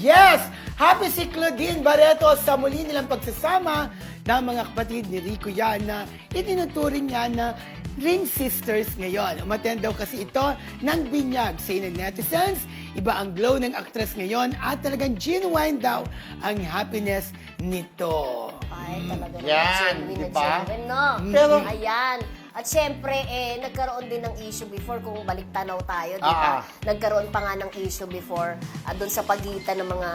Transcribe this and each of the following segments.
Yes! Happy si Claudine Barreto sa muli nilang pagsasama ng mga kapatid ni Rico yan na itinuturing niya na ring sisters ngayon. Umaten daw kasi ito ng binyag sa ng netizens. Iba ang glow ng actress ngayon at talagang genuine daw ang happiness nito. Ay, talaga naman. Yan, diba? genuine, no? Pero- Ayan. At syempre, eh, nagkaroon din ng issue before kung balik tanaw tayo, di Ah, ba? Nagkaroon pa nga ng issue before ah, doon sa pagitan ng mga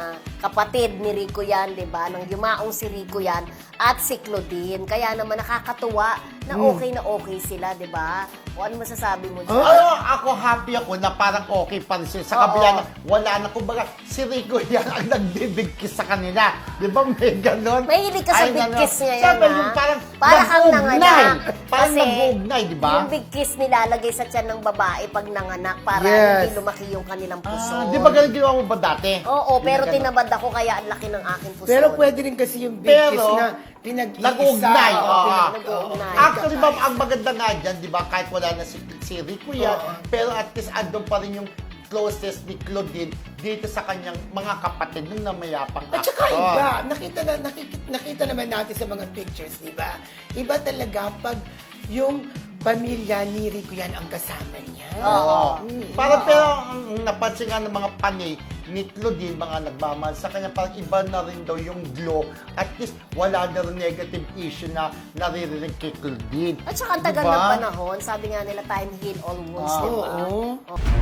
kapatid ni Rico yan, di ba? Nang yumaong si Rico yan at si Claudine. Kaya naman nakakatuwa na Hmm. okay na okay sila, di ba? O ano masasabi mo dyan? Ano, ako happy ako na parang okay pa rin sila. Sa Oo. kabila na wala na. Kumbaga, si Rico yan ang nagbibigkis sa kanila. Di ba may ganon? Mahilig ka sa Ay, big ano, kiss ngayon, sabi ha? yung parang Para kang nag-uugnay. nanganak. Parang Kasi nag-uugnay, di ba? Yung big kiss nilalagay sa tiyan ng babae pag nanganak para Yes. hindi lumaki yung kanilang puso. Ah, di ba ganun ginawa mo ba dati? Oo, pero ganun? tinabad ako kaya ang laki ng aking puso. Pero pwede rin kasi yung big Pero, kiss na pinag-iisa. Nag-uugnay. Oo, oo. pinag- nag-uugnay. Actually, ma'am, ang maganda nga dyan, di ba, kahit wala na si, si Rico yan, Oo. pero at least andun pa rin yung closest ni Claudine dito sa kanyang mga kapatid nung namayapang At saka actor. iba, nakita, na, nakikita, nakita naman natin sa mga pictures, di ba? Iba talaga pag yung pamilya ni Rico yan ang kasama niya. Oo. Mm. Para pero ang napansin nga ng mga panay ni Claudine, mga nagmamahal sa kanya, parang iba na rin daw yung glow. At least wala na rin negative issue na naririnig kay Claudine. At saka ang tagal Diba? ng panahon, sabi nga nila time heal all wounds, Ah. di ba? Oo. Oo.